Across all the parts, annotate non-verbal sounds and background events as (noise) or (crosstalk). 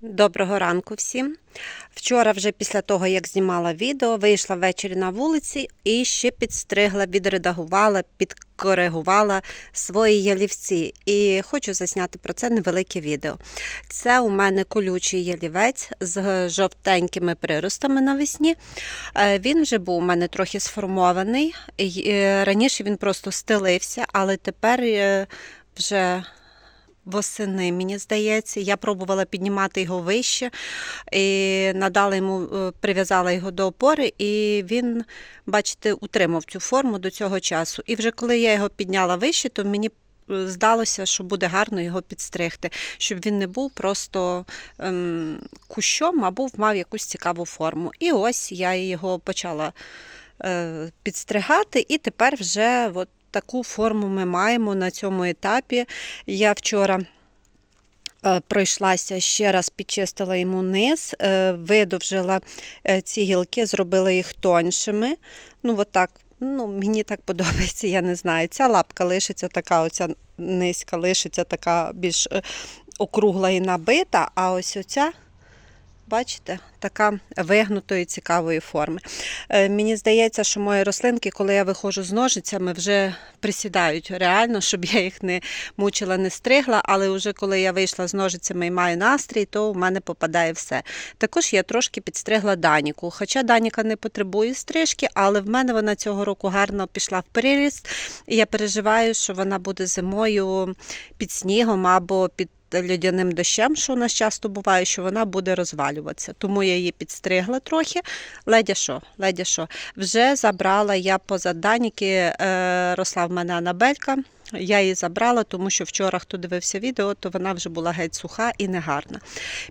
Доброго ранку всім. Вчора, вже після того, як знімала відео, вийшла ввечері на вулиці і ще підстригла, відредагувала, підкоригувала свої ялівці. І хочу засняти про це невелике відео. Це у мене колючий ялівець з жовтенькими приростами навесні. Е, Він вже був у мене трохи сформований. Е, Раніше він просто стелився, але тепер е, вже восени, мені здається. Я пробувала піднімати його вище і надала йому, е, прив'язала його до опори, і він, бачите, утримав цю форму до цього часу. І вже коли я його підняла вище, то мені е, здалося, що буде гарно його підстригти, щоб він не був просто ем, кущом, а був мав якусь цікаву форму. І ось я його почала е, підстригати, і тепер вже от таку форму ми маємо на цьому етапі. Я вчора е, пройшлася ще раз, підчистила йому низ, е, видовжила е, ці гілки, зробила їх тоншими. Ну, от так, ну, мені так подобається, я не знаю. Ця лапка лишиться така, оця низька лишиться така більш округла і набита, а ось оця. Бачите, така вигнутої цікавої форми. Е, мені здається, що мої рослинки, коли я виходжу з ножицями, вже присідають реально, щоб я їх не мучила, не стригла. Але вже коли я вийшла з ножицями і маю настрій, то в мене попадає все. Також я трошки підстригла Даніку. Хоча Даніка не потребує стрижки, але в мене вона цього року гарно пішла в приріст. І я переживаю, що вона буде зимою під снігом або під льодяним дощем, що у нас часто буває, що вона буде розвалюватися. Тому я її підстригла трохи. Ледя що, ледя що. Вже забрала я поза даніки, е, росла в мене Анабелька. Я її забрала, тому що вчора, хто дивився відео, то вона вже була геть суха і негарна.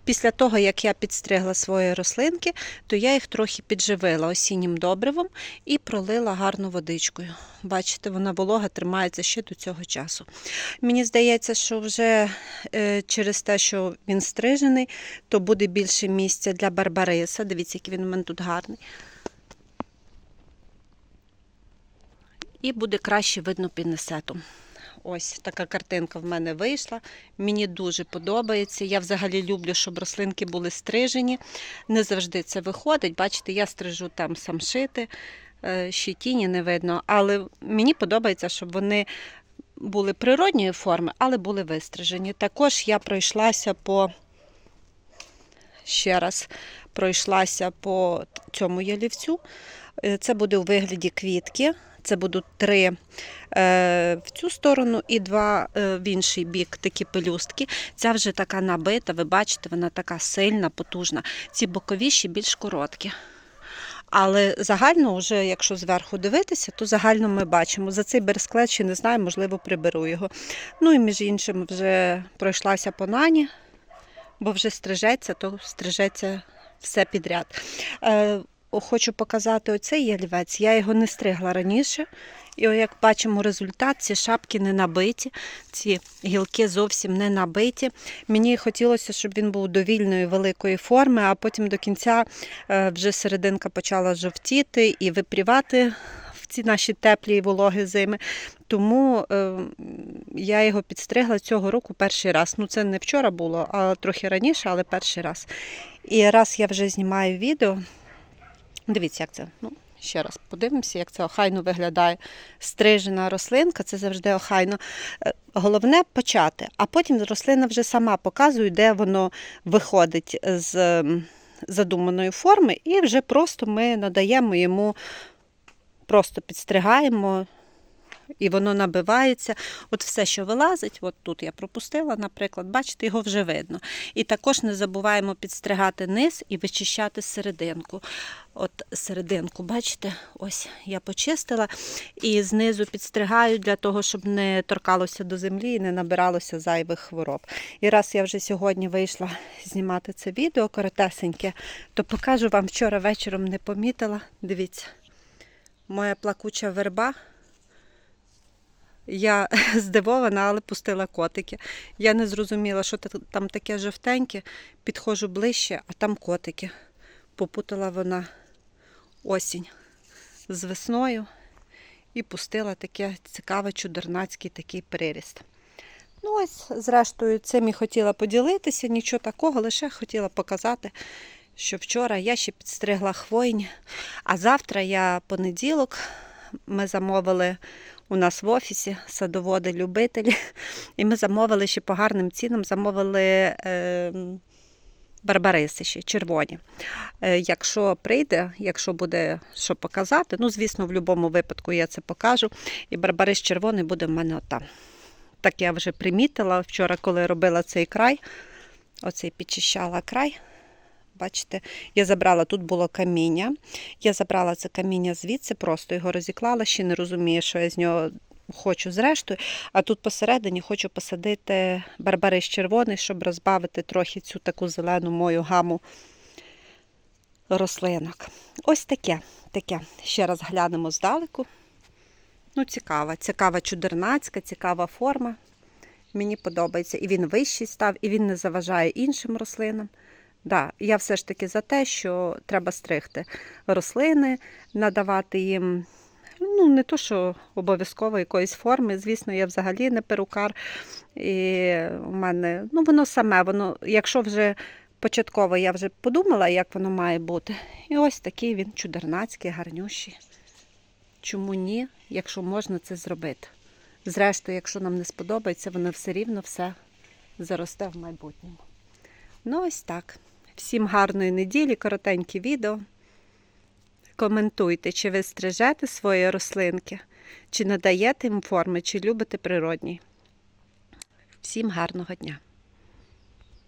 Після того, як я підстригла свої рослинки, то я їх трохи підживила осіннім добривом і пролила гарно водичкою. Бачите, вона волога тримається ще до цього часу. Мені здається, що вже е, через те, що він стрижений, то буде більше місця для барбариса. Дивіться, який він у мене тут гарний. І буде краще видно пінесету. Ось така картинка в мене вийшла. Мені дуже подобається. Я взагалі люблю, щоб рослинки були стрижені. Не завжди це виходить. Бачите, я стрижу там самшити, е, ще тіні не видно. Але мені подобається, щоб вони були природньої форми, але були вистрижені. Також я пройшлася по ще раз пройшлася по цьому ялівцю. Е, Це буде у вигляді квітки. Це будуть три е, в цю сторону і два е, в інший бік такі пелюстки. Ця вже така набита, ви бачите, вона така сильна, потужна. Ці боковіші більш короткі. Але загально, вже, якщо зверху дивитися, то загально ми бачимо. За цей бересклет ще не знаю, можливо, приберу його. Ну і між іншим вже пройшлася по нані, бо вже стрижеться, то стрижеться все підряд. Хочу показати оцей ялівець. Я його не стригла раніше. І як бачимо результат, ці шапки не набиті, ці гілки зовсім не набиті. Мені хотілося, щоб він був довільної великої форми, а потім до кінця е, вже серединка почала жовтіти і випрівати в ці наші теплі і вологі зими. Тому е, я його підстригла цього року перший раз. Ну, це не вчора було, а трохи раніше, але перший раз. І раз я вже знімаю відео. Дивіться, як це. Ну, ще раз подивимося, як це охайно виглядає стрижена рослинка. Це завжди охайно. Е, Головне почати, а потім рослина вже сама показує, де воно виходить з задуманої форми, і вже просто ми надаємо йому, просто підстригаємо. І воно набивається. От все, що вилазить, от тут я пропустила, наприклад, бачите, його вже видно. І також не забуваємо підстригати низ і вичищати серединку. От серединку, бачите, ось я почистила і знизу підстригаю для того, щоб не торкалося до землі і не набиралося зайвих хвороб. І раз я вже сьогодні вийшла знімати це відео коротесеньке, то покажу вам вчора вечором не помітила. Дивіться, моя плакуча верба. Я (laughs) здивована, але пустила котики. Я не зрозуміла, що там таке жовтеньке. Підходжу ближче, а там котики. Попутала вона осінь з весною і пустила таке цікаве чудернацький такий приріст. Ну ось, зрештою, цим і хотіла поділитися, нічого такого, лише хотіла показати, що вчора я ще підстригла хвойні, а завтра я понеділок, ми замовили у нас в офісі садоводи-любителі, і ми замовили ще по гарним цінам, замовили е, барбариси ще червоні. Е, якщо прийде, якщо буде що показати, ну, звісно, в будь-якому випадку я це покажу. І барбарис червоний буде в мене отам. Так я вже примітила вчора, коли робила цей край, оцей підчищала край. Бачите, я забрала, тут було каміння. Я забрала це каміння звідси, просто його розіклала, ще не розумію, що я з нього хочу зрештою. А тут посередині хочу посадити барбарис червоний, щоб розбавити трохи цю таку зелену мою гаму рослинок. Ось таке. таке. Ще раз глянемо здалеку. Ну, цікава, цікава чудернацька, цікава форма. Мені подобається. І він вищий став, і він не заважає іншим рослинам. Да, я все ж таки за те, що треба стригти рослини, надавати їм. Ну, не то, що обов'язково якоїсь форми. Звісно, я взагалі не перукар. І у мене, ну, воно саме, воно, якщо вже початково я вже подумала, як воно має бути. І ось такий він чудернацький, гарнющий. Чому ні, якщо можна це зробити? Зрештою, якщо нам не сподобається, воно все рівно все заросте в майбутньому. Ну, ось так. Всім гарної неділі, коротеньке відео. Коментуйте, чи ви стрижете свої рослинки, чи надаєте їм форми, чи любите природні. Всім гарного дня!